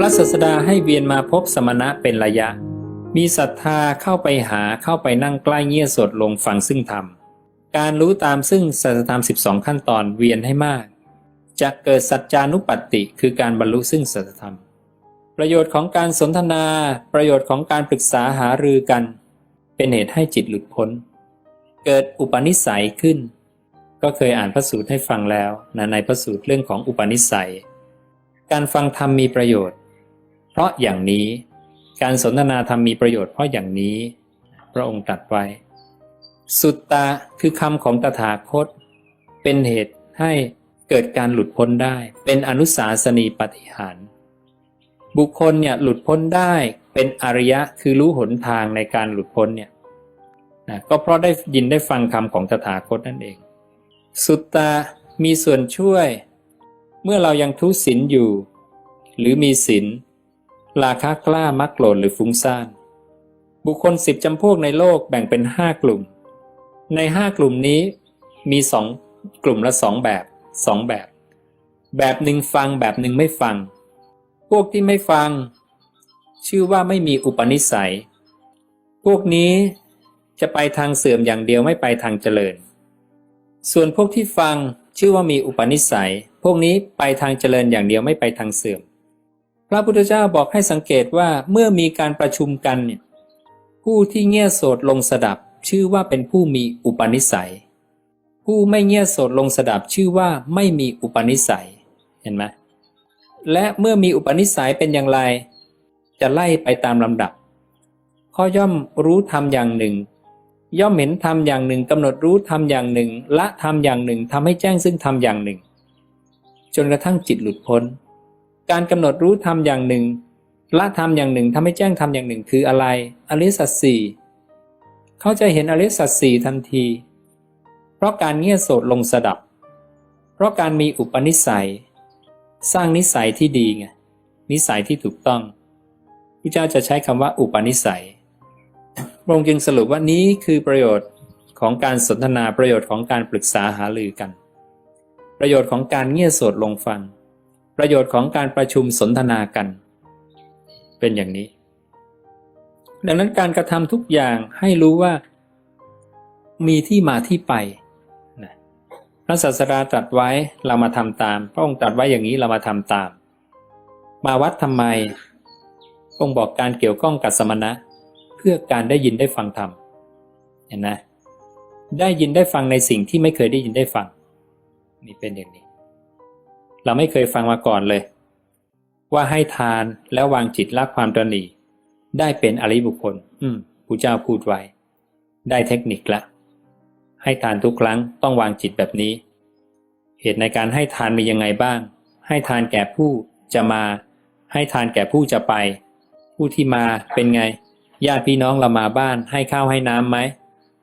พระศาสดาให้เวียนมาพบสมณะเป็นระยะ มีศรัทธาเข้าไปหาเข้าไปนั่งใกล้เงี่ยสดลงฟังซึ่งธรรม การรู้ตามซึ่งสัจธรรม 12 ขั้นตอนเวียนให้มาก จะเกิดสัจจานุปัตติคือการบรรลุซึ่งสัจธรรม ประโยชน์ของการสนทนา ประโยชน์ของการปรึกษาหารือกัน เป็นเหตุให้จิตหลุดพ้น เกิดอุปนิสัยขึ้น ก็เคยอ่านพระสูตรให้ฟังแล้วนะในพระสูตรเรื่องของอุปนิสัย การฟังธรรมมีประโยชน์ เพราะอย่างนี้ การสนทนาธรรมมีประโยชน์เพราะอย่างนี้ พระองค์ตรัสไว้ สุตตาคือคำของตถาคต เป็นเหตุให้เกิดการหลุดพ้นได้ เป็นอนุสาสนีปฏิหาร บุคคลเนี่ยหลุดพ้นได้เป็นอริยะคือรู้หนทางในการหลุดพ้นเนี่ยนะก็เพราะได้ยินได้ฟังคำของตถาคตนั่นเอง สุตตามีส่วนช่วย เมื่อเรายังทุศีลอยู่ หรือมีศีล ราคะกล้ามักโกรธหรือฟุ้งซ่าน บุคคลสิบจำพวกในโลกแบ่งเป็นห้ากลุ่ม ในห้ากลุ่มนี้มีสองกลุ่มละสองแบบสองแบบ แบบหนึ่งฟังแบบหนึ่งไม่ฟัง พวกที่ไม่ฟัง ชื่อว่าไม่มีอุปนิสัย พวกนี้จะไปทางเสื่อมอย่างเดียวไม่ไปทางเจริญ ส่วนพวกที่ฟังชื่อว่ามีอุปนิสัย พวกนี้ไปทางเจริญอย่างเดียวไม่ไปทางเสื่อม พระพุทธเจ้าบอกให้สังเกตว่าเมื่อมีการประชุมกันเนี่ยผู้ที่เงี่ยโสดลงสดับชื่อว่าเป็นผู้มีอุปนิสัย ผู้ไม่เงี่ยโสดลงสดับชื่อว่าไม่มีอุปนิสัยเห็นไหมและเมื่อมีอุปนิสัยเป็นอย่างไร จะไล่ไปตามลำดับข้อย่อมรู้ธรรมอย่างหนึ่ง ย่อมเห็นธรรมอย่างหนึ่งกำหนดรู้ธรรมอย่างหนึ่ง ละธรรมอย่างหนึ่งทำให้แจ้งซึ่งธรรมอย่างหนึ่ง จนกระทั่งจิตหลุดพ้น การกำหนดรู้ธรรมอย่างหนึ่งละธรรมอย่างหนึ่งทำให้แจ้งธรรมอย่างหนึ่ง คืออะไร อริสัจสี่เขาจะเห็นอริสัจสี่ทันที เพราะการเงี่ยโสดลงสดับ เพราะการมีอุปนิสัย สร้างนิสัยที่ดีไงนิสัยที่ถูกต้องพระเจ้าจะใช้คำว่าอุปนิสัยพระองค์จึงสรุปว่านี้คือประโยชน์ของการสนทนาประโยชน์ของการปรึกษาหารือกัน ประโยชน์ของการเงี่ยโสดลงฟัง ประโยชน์ของการประชุมสนทนากัน เป็นอย่างนี้ ดังนั้นการกระทำทุกอย่างให้รู้ว่ามีที่มาที่ไปนะพระศาสดาตรัสไว้เรามาทำตาม พระองค์ตรัสไว้อย่างนี้เรามาทำตาม มาวัดทำไมพระองค์บอกการเกี่ยวข้องกับสมณะ เพื่อการได้ยินได้ฟังธรรมเห็นนะได้ยินได้ฟังในสิ่งที่ไม่เคยได้ยินได้ฟังนี่เป็นอย่างนี้ เราไม่เคยฟังมาก่อนเลย ว่าให้ทานแล้ววางจิตละความตรนีได้เป็นอริบุคคล อืมผู้เจ้าพูดไว้ ได้เทคนิคละ ให้ทานทุกครั้งต้องวางจิตแบบนี้ เหตุในการให้ทานมียังไงบ้าง ให้ทานแก่ผู้จะมา ให้ทานแก่ผู้จะไป ผู้ที่มาเป็นไง ญาติพี่น้องเรามาบ้าน ให้ข้าวให้น้ำไหม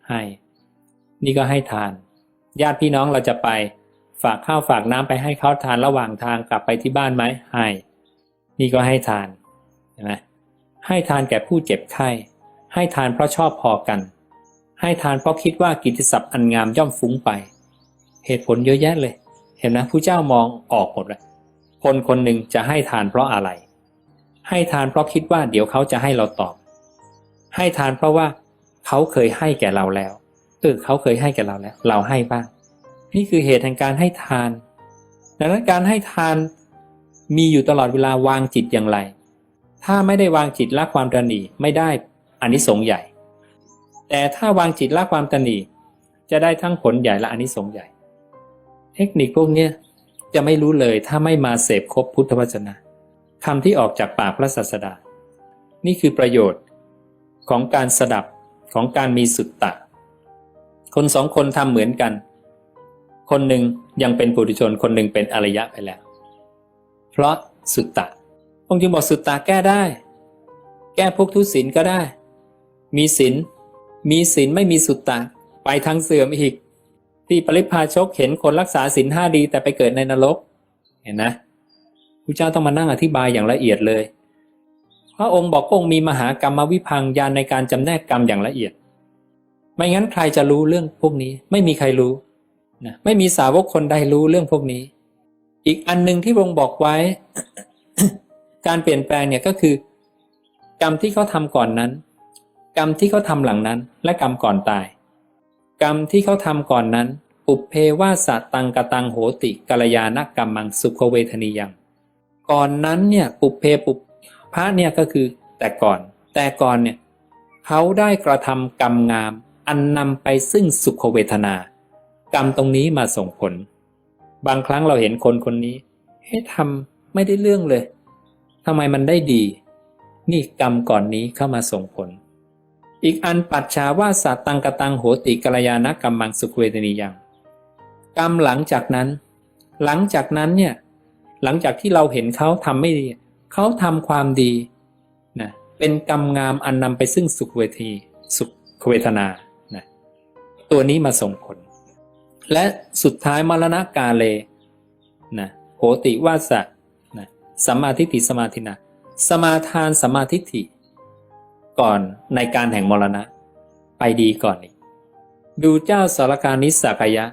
ให้ นี่ก็ให้ทาน ญาติพี่น้องเราจะไป ฝากข้าวฝากน้ำไปให้เขาทานระหว่างทางกลับไปที่บ้านไหมให้ นี่ก็ให้ทานเห็นไหมให้ทานแก่ผู้เจ็บไข้ ให้ทานเพราะชอบพอกัน ให้ทานเพราะคิดว่ากิตติศัพท์อันงามย่อมฟุ้งไป เหตุผลเยอะแยะเลย เห็นไหมผู้เจ้ามองออกหมดเลยคนคนหนึ่งจะให้ทานเพราะอะไร ให้ทานเพราะคิดว่าเดี๋ยวเขาจะให้เราตอบ ให้ทานเพราะว่าเขาเคยให้แก่เราแล้วเออเขาเคยให้แก่เราแล้ว เราให้บ้าง นี่คือเหตุแห่งการให้ทาน ดังนั้นการให้ทานมีอยู่ตลอดเวลาวางจิตอย่างไร ถ้าไม่ได้วางจิตละความตนีไม่ได้อานิสงส์ใหญ่ แต่ถ้าวางจิตละความตนีจะได้ทั้งผลใหญ่และอานิสงส์ใหญ่ เทคนิคพวกนี้จะไม่รู้เลยถ้าไม่มาเสพคบพุทธวจนะคำที่ออกจากปากพระศาสดา นี่คือประโยชน์ของการสดับของการมีสุตตะ คนสองคนทำเหมือนกัน คนหนึ่งยังเป็นปุถุชนคนหนึ่งเป็นอริยะไปแล้ว เพราะสุตตะองค์จึงบอกสุตตะแก้ได้ แก้พวกทุศีลก็ได้ มีศีลมีศีลไม่มีสุตตะไปทางเสื่อมอีก ที่ปริพาชกเห็นคนรักษาศีลห้าดีแต่ไปเกิดในนรก เห็นนะพระเจ้าต้องมานั่งอธิบายอย่างละเอียดเลย พระองค์บอกองค์มีมหากรรมวิพังญาณในการจำแนกกรรมอย่างละเอียด ไม่งั้นใครจะรู้เรื่องพวกนี้ไม่มีใครรู้ นะไม่มีสาวกคนใดรู้เรื่องพวกนี้ อีกอันหนึ่งที่พระองค์บอกไว้ การเปลี่ยนแปลงเนี่ยก็คือ กรรมที่เขาทำก่อนนั้น กรรมที่เขาทำหลังนั้น และกรรมก่อนตาย กรรมที่เขาทำก่อนนั้นปุเพวาสตังกตังโหติกัลยาณกรรมังสุขเวทนียังก่อนนั้นเนี่ยปุเพปุพระเนี่ยก็คือแต่ก่อน แต่ก่อนเนี่ยเขาได้กระทำกรรมงาม อันนำไปซึ่งสุขเวทนา กรรมตรงนี้มาส่งผล บางครั้งเราเห็นคนคนนี้เฮ้ทำไม่ได้เรื่องเลยทำไมมันได้ดี นี่กรรมก่อนนี้เข้ามาส่งผล อีกอันปัจฉาว่าสัตตังกตังโหติกัลยาณกรรมังสุขเวทนียังกรรมหลังจากนั้น หลังจากนั้นเนี่ยหลังจากที่เราเห็นเขาทำไม่ดีเขาทำความดีนะเป็นกรรมงามอันนำไปซึ่งสุขเวทีสุขเวทนานะตัวนี้มาส่งผล และสุดท้ายมรณะกาเลนะโหติวาสะนะสัมมาทิฏฐิสมาธินะสมาทานสมาธิฏฐิ ก่อนในการแห่งมรณะ ไปดีก่อนอีกดูเจ้าสารการนิสากยะ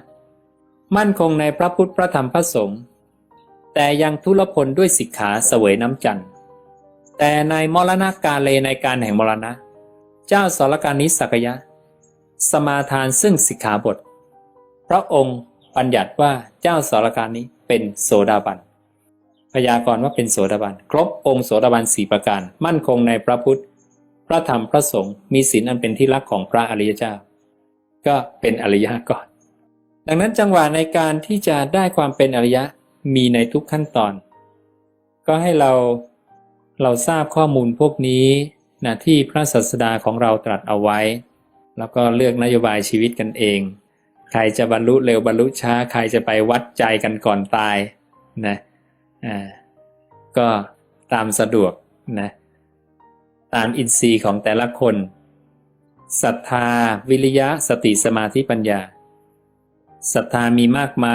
มั่นคงในพระพุทธพระธรรมพระสงฆ์แต่ยังทุรพลด้วยสิกขาเสวยน้ำจันทร์แต่ในมรณะกาเลในการแห่งมรณะ เจ้าสารการนิสักยะ สมาทานซึ่งสิกขาบท ระองค์บัญญัติว่าเจ้าสารการนี้เป็นโสดาบันพยากรณ์ว่าเป็นโสดาบันครบองค์โสดาบันสี่ประการ มั่นคงในพระพุทธ พระธรรมพระสงฆ์มีศีลอันเป็นที่รักของพระอริยเจ้า ก็เป็นอริยะก่อน ดังนั้นจังหวะในการที่จะได้ความเป็นอริยะมีในทุกขั้นตอน ก็ให้เราเราทราบข้อมูลพวกนี้นะที่พระศาสดาของเราตรัสเอาไว้ แล้วก็เลือกนโยบายชีวิตกันเอง ใครจะบรรลุเร็วบรรลุช้า ใครจะไปวัดใจกันก่อนตายนะอ่าก็ตามสะดวกนะตามอินทรีย์ของแต่ละคนศรัทธา วิริยะ สติสมาธิปัญญาศรัทธามีมากไหม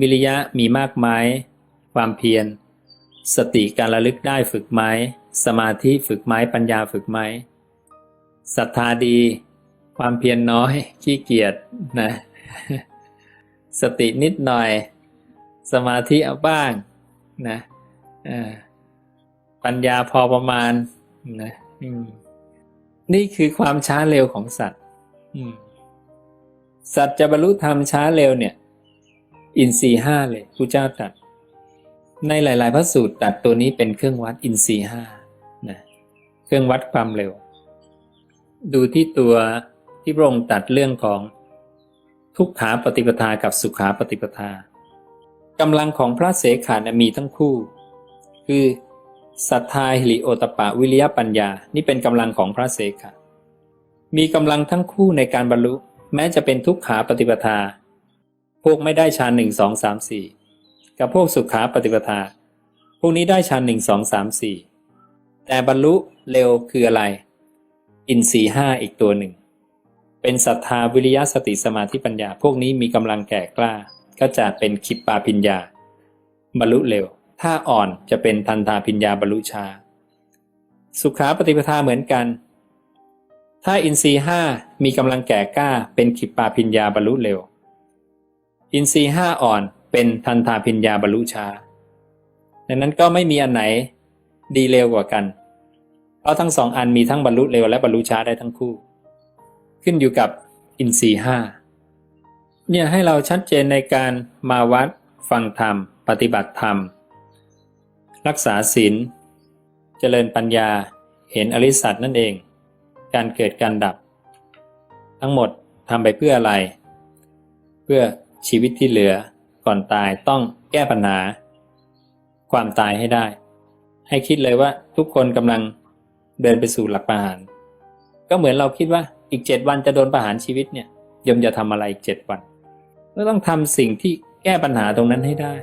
วิริยะมีมากไหมความเพียร สติการระลึกได้ฝึกไหมสมาธิฝึกไหมปัญญาฝึกไหมศรัทธาดี ความเพียรนน้อยขี้เกียจนะ สตินิดหน่อย สมาธิเอาบ้างนะปัญญาพอประมาณนะนี่คือความช้าเร็วของสัตว์สัตว์จะบรรลุธรรมช้าเร็วเนี่ย อินทรีห้าเลยพระเจ้าตรัสในหลาย ๆ พระสูตรตัดตัวนี้เป็นเครื่องวัดอินทรีห้านะเครื่องวัดความเร็ว ดูที่ตัวที่พระองค์ตัดเรื่องของ ทุกขาปฏิปทากับสุขาปฏิปทากำลังของพระเสขานะมีทั้งคู่ คือศรัทธาหิริโอตปะวิริยปัญญา นี่เป็นกำลังของพระเสขามีกำลังทั้งคู่ในการบรรลุ แม้จะเป็นทุกขาปฏิปทา พวกไม่ได้ฌานหนึ่งสองสามสี่กับพวกสุขาปฏิปทา พวกนี้ได้ฌานหนึ่งสองสามสี่แต่บรรลุเร็วคืออะไร อินทรีห้าอีกตัวหนึ่ง เป็นศรัทธาวิริยะสติสมาธิปัญญา พวกนี้มีกำลังแก่กล้า ก็จะเป็นคิปปาพิญญา บรรลุเร็ว ถ้าอ่อนจะเป็นทันตาพิญญาบรรลุช้าสุขาปฏิปทาเหมือนกัน ถ้าอินทรีห้ามีกำลังแก่กล้า เป็นขิปปาพิญญาบรรลุเร็ว อินทรีห้าอ่อนเป็นทันทาพิญญาบรรลุช้าดังนั้นก็ไม่มีอันไหนดีเร็วกว่ากัน เพราะทั้งสองอันมีทั้งบรรลุเร็วและบรรลุช้าได้ทั้งคู่ ขึ้นอยู่กับอินทรีห้าเนี่ยให้เราชัดเจนในการมาวัด ฟังธรรม ปฏิบัติธรรม รักษาศีลเจริญปัญญาเห็นอริสัตนั่นเอง การเกิดการดับ ทั้งหมดทำไปเพื่ออะไร เพื่อชีวิตที่เหลือก่อนตายต้องแก้ปัญหา ความตายให้ได้ ให้คิดเลยว่าทุกคนกำลังเดินไปสู่หลักประหาร ก็เหมือนเราคิดว่า อีกเจ็ดวันจะโดนประหารชีวิตเนี่ยยมจะทำอะไรอีกเจ็ดวันก็ต้องทำสิ่งที่แก้ปัญหาตรงนั้นให้ได้